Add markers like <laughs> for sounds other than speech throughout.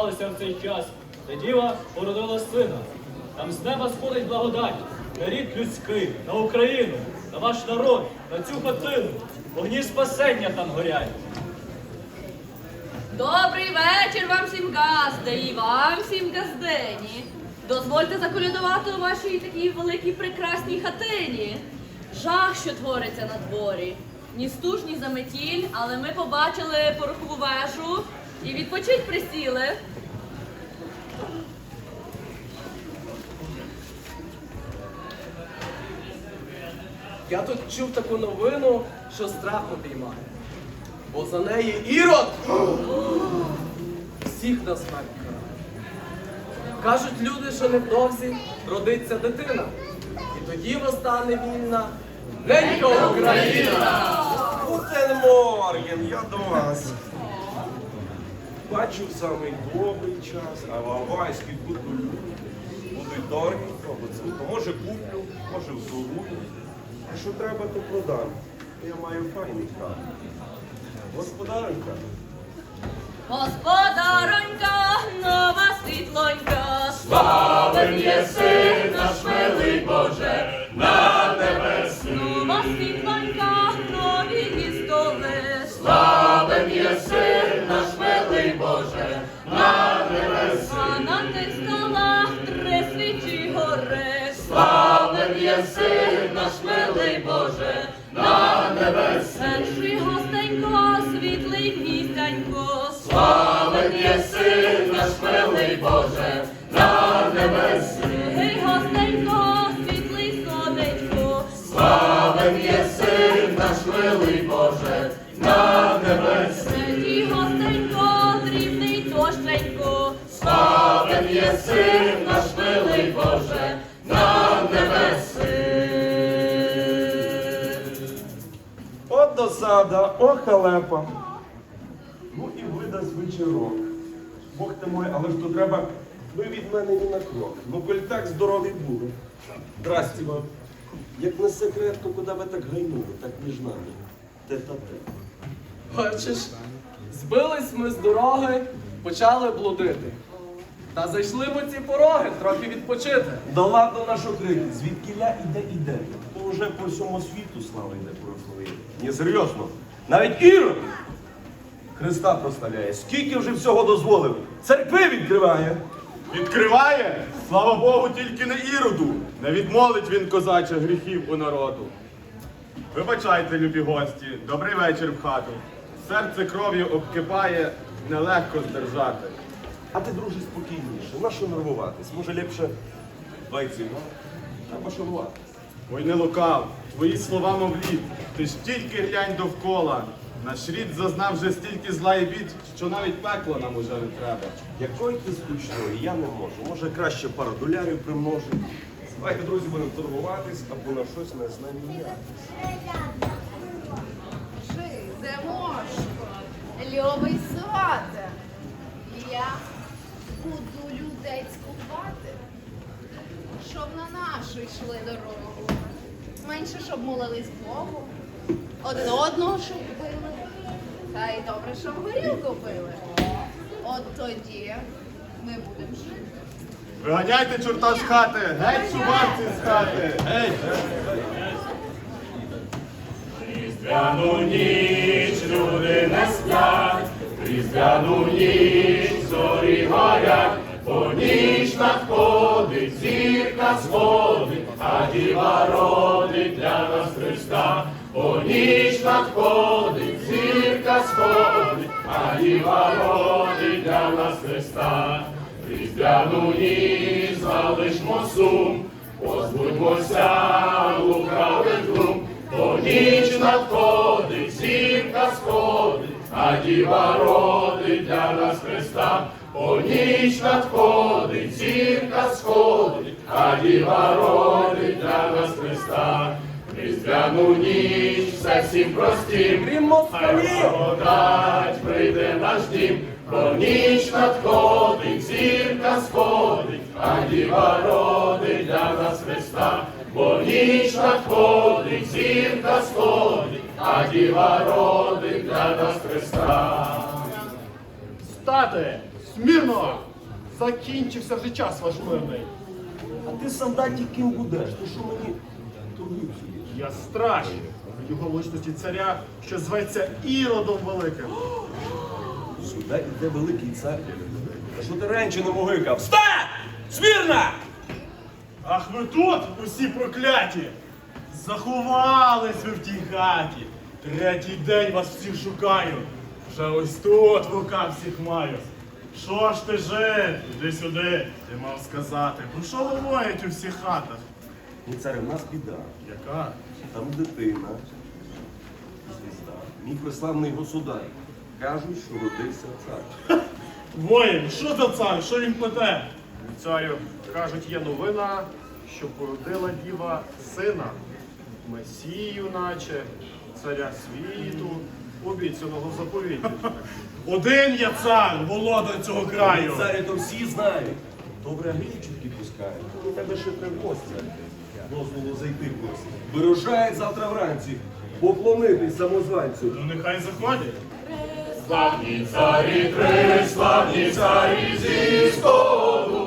сталося в цей час, де діва породила сина. Там з неба сходить благодать на рід людський, на Україну, на ваш народ, на цю хатину. Вогні спасення там горять. Добрий вечір вам всім газди і вам всім газдені. Дозвольте заколядувати у вашій такій великій прекрасній хатині. Жах, що твориться на дворі. Ні стуж, ні заметіль, але ми побачили порохову вежу і відпочить присіли. Я тут чув таку новину, що страх обіймає. Бо за неї ірод всіх на смерть карає. Кажуть люди, що невдовзі родиться дитина. І тоді постане вільна ненька Україна. Гутен Морген, я до вас. Бачу самий добрий час, а вавайські кутулю. Будуть дорогі. То може куплю, може вторую. А що треба, то продам. Я маю файний край. Господаренька, Господаронька, нова світлонька, Славен єси наш Славен єси наш милий Боже, на небесні. От досада, о халепа. Ну і видасть вечірок. Бог ти мой, але ж то треба, ви від мене ні на крок. Ну, коль так здорові були. Здрасті вам. Як не секрет, то куди ви так гайнули, так між нами? Те-та-те. Бачиш, збились ми з дороги, почали блудити. Та зайшли ми ці пороги трохи відпочити. Да ладно наш окрик, звідкіля іде іде. То вже по всьому світу слава йде про Вифлеєм. Ні, серйозно. Навіть Ірод Христа прославляє. Скільки вже всього дозволив? Церкви відкриває. Відкриває, слава Богу, тільки не іроду. Не відмолить він козаче гріхів у народу. Вибачайте, любі гості, добрий вечір в хату. Серце кров'ю обкипає, нелегко здержати. А ти, друже, спокійніше. На що нервуватись? Може ліпше ну? Треба шанувати. Ой, не лукав, твої слова мов лід. Ти ж тільки глянь довкола. Наш рід зазнав вже стільки зла і бід, що навіть пекла нам уже не треба. Якої ти скучної, я не можу. Може краще пару долярів примножу. Давайте, друзі, будемо торгуватись або на щось не знамінятись. Жиде мошко, любий свате, я буду людей скупати, щоб на нашу йшли дорогу. Менше, щоб молились Богу, один одного, щоб били, та й добре, щоб горілку пили. От тоді ми будемо жити. Виганяйте чорта з хати, геть чубарці з хати, геть! Різдвяну ніч люди не сплять, Різдвяну ніч зорі горять, по ніч надходить, зірка сходить, а діва родить для нас Христа. По ніч надходить, зірка сходить, а діва родить для нас Христа. Різдвяну ніч залишмо сум, позбудьмося лукавих дум, то ніч надходить, зірка сходить, а діва родить для нас Христа. О ніч надходить, зірка сходить, а діва родить для нас Христа. Різдвяну ніч все всім простім! Хай благодать прийде наш дім, бо ніч надходить, зірка сходить, а діва родить для нас Христа. Бо ніч надходить, зірка сходить, а діва родить для нас Христа. Стати! Смірно! Закінчився вже час ваш мирний. А ти солдаті ким будеш? Ти що мені турнір псуєш? Я страж його величності царя, що зветься Іродом Великим. Сюди іде великий цар. Та що ти раніше не могикав? Встань! Смірна! Ах ви тут, усі прокляті! Заховались ви в тій хаті. Третій день вас всіх шукаю. Вже ось тут в руках всіх маю. Що ж ти жив? Іди сюди, ти мав сказати. Про що говорять у всіх хатах? Ні, царю, в нас біда. Яка? Там дитина. Звізда. Мій преславний государ. Кажуть, що родився цар. Воїн, що за цар? Що він плете? Царю, кажуть, є новина, що породила діва сина, месію, наче, царя світу, обіцяного в заповіті. <laughs> Один я цар, володар цього краю. Царі то всі знають. Добре грічутки пускають. У тебе ще три гостя. Дозволу зайти в гості. Вирушають завтра вранці. Поклонитись самозванцю. Ну нехай заходять. Славні царі три, славні царі зі сходу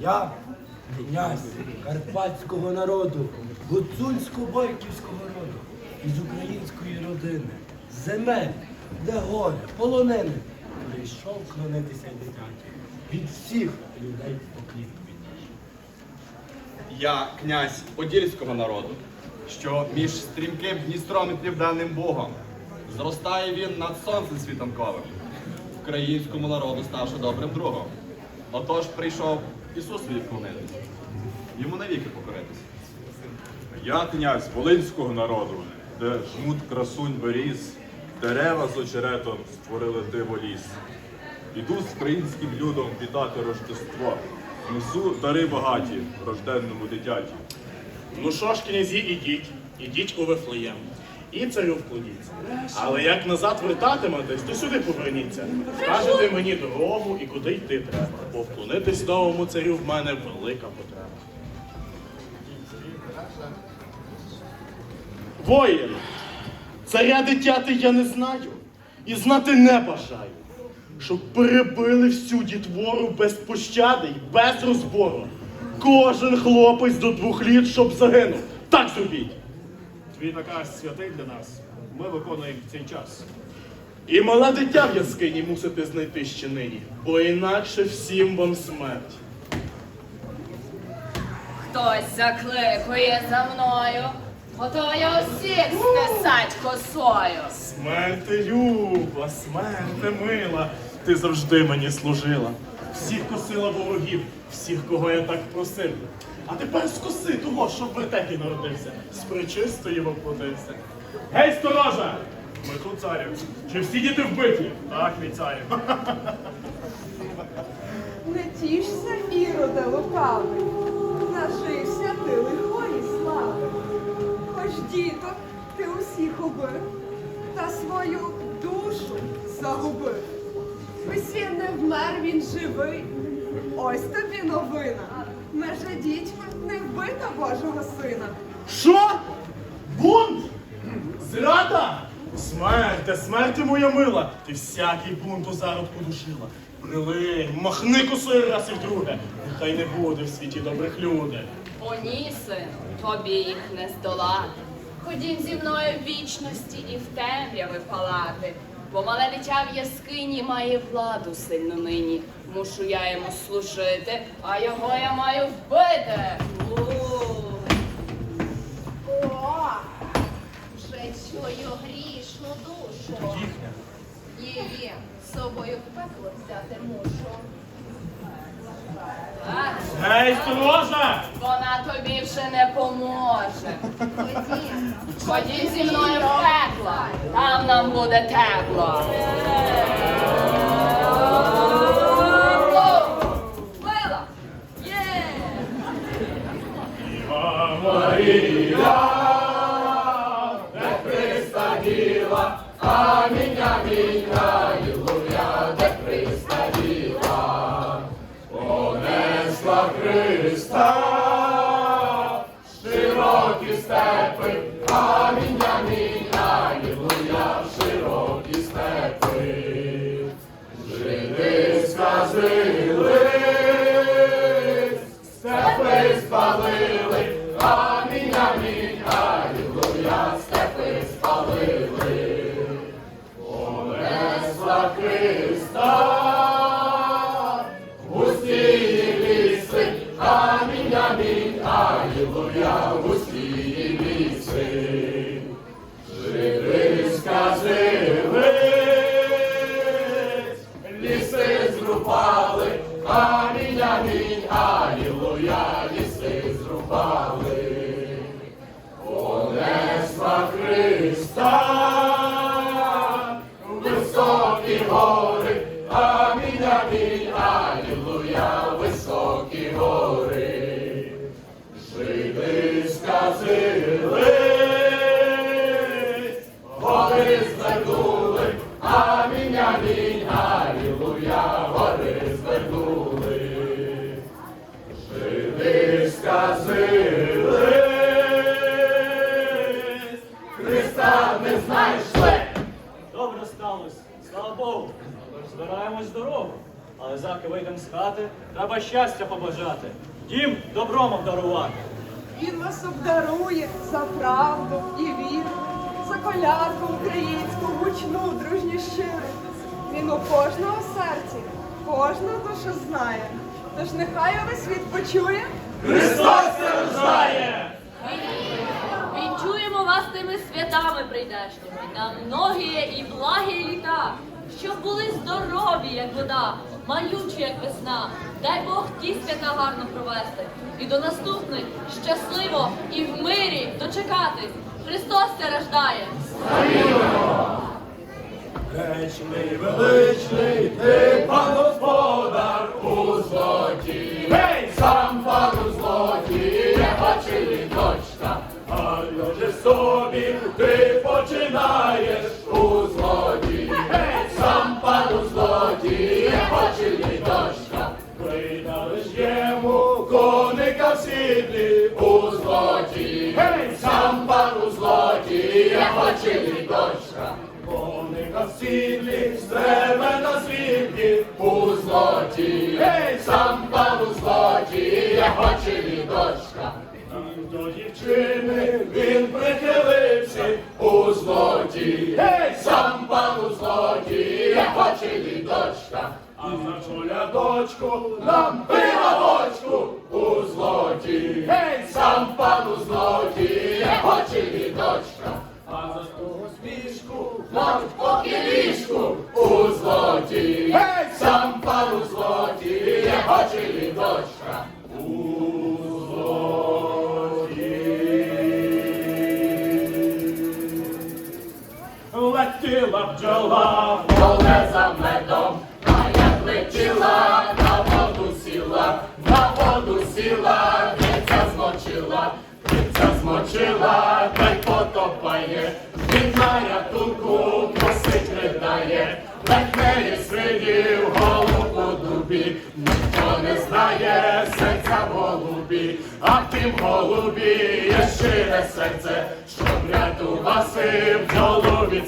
Я князь карпатського народу, гуцульсько-бойківського роду, із української родини, земель, де горе, полонини, прийшов клонитися дитяті. Від всіх людей поклін. Я князь подільського народу, що між стрімким Дністром і Південним Богом зростає він над сонцем світанковим, українському народу ставши добрим другом. Отож прийшов Ісус відклонитись, йому навіки покоритись. Я князь Волинського народу, де жмут красунь беріз, дерева з очеретом створили диво ліс. Іду з українським людом вітати Рождество. Несу дари багаті рожденному дитяті. Ну що ж, князі, ідіть, ідіть у Вифлеєм. І царю вклоніться. Але як назад вертатиметесь, то сюди поверніться. Скажете мені дорогу і куди йти треба. Бо вклонитись новому царю в мене велика потреба. Воїн, царя дитяти я не знаю і знати не бажаю. Щоб перебили всю дітвору без пощади й без розбору. Кожен хлопець до двох літ, щоб загинув. Так зробіть. Твій наказ святий для нас. Ми виконуємо в цей час. І мале дитя в яскині мусите знайти ще нині, бо інакше всім вам смерть. Хтось закликує за мною, готові усіх стисать косою. Смерти люба, смерти мила, ти завжди мені служила. Всіх косила ворогів, всіх, кого я так просив. А тепер скоси того, що в вертепі народився, з причистої воплотився. Гей, сторожа! Ми тут царю. Чи всі діти вбиті? Так, мій царю. <laughs> Не тішся, Іроде лукавий, нажився ти лихої слави. Хоч діток ти усіх убив, та свою душу загубив. Він не вмер, він живий. Ось тобі новина. Меже дітьми не вбита Божого сина. Що? Бунт? Зрада? Смерте, смерті моя мила, ти всякий бунт у зародку душила. Прилинь, махни косою раз і вдруге. Нехай не буде в світі добрих людей. О ні, сину, тобі їх не здолати. Ходім зі мною в вічності і в темряви палати. Бо мале дитя в яскині має владу сильно нині. Мушу я йому служити, а його я маю вбити. О, вже чую грішну душу. Її з собою в пекло взяти мушу. Так, Гей, сторожа! Вона тобі вже не поможе. Ходім. Ходім зі мною в пекло, там нам буде тепло. Nazareth. high. Але заки вийдемо з хати, треба щастя побажати. Дім добром обдарувати. Він вас обдарує за правду і віру, за колядку українську, гучну, дружню щиру. Він у кожного серці, кожну душу знає. Тож нехай увесь світ почує. Христос не рождає! Вінчуємо вас тими святами прийдешніми, на многі і благі літа, щоб були здорові, як вода, малючі, як весна. Дай Бог ті свята гарно провести. І до наступних щасливо і в мирі дочекатись. Христос ся рождає! Вечний, величний, ти пан господар у злоті. Гей, сам пан у злоті, не бачили дочка. А же собі ти починаєш у злоті. Коника в сідлі у злоті. Сам пан у злоті, не бачили дочка. Коника в сідлі, стреме на світлі у злоті. Сам пан у злоті, я бачили дочка. До дівчини він прихилився у злоті. Сам пан у злоті, я бачили дочка. А за чоля дочку нам пива бочку у голубі я щире серце, щоб рятувати в від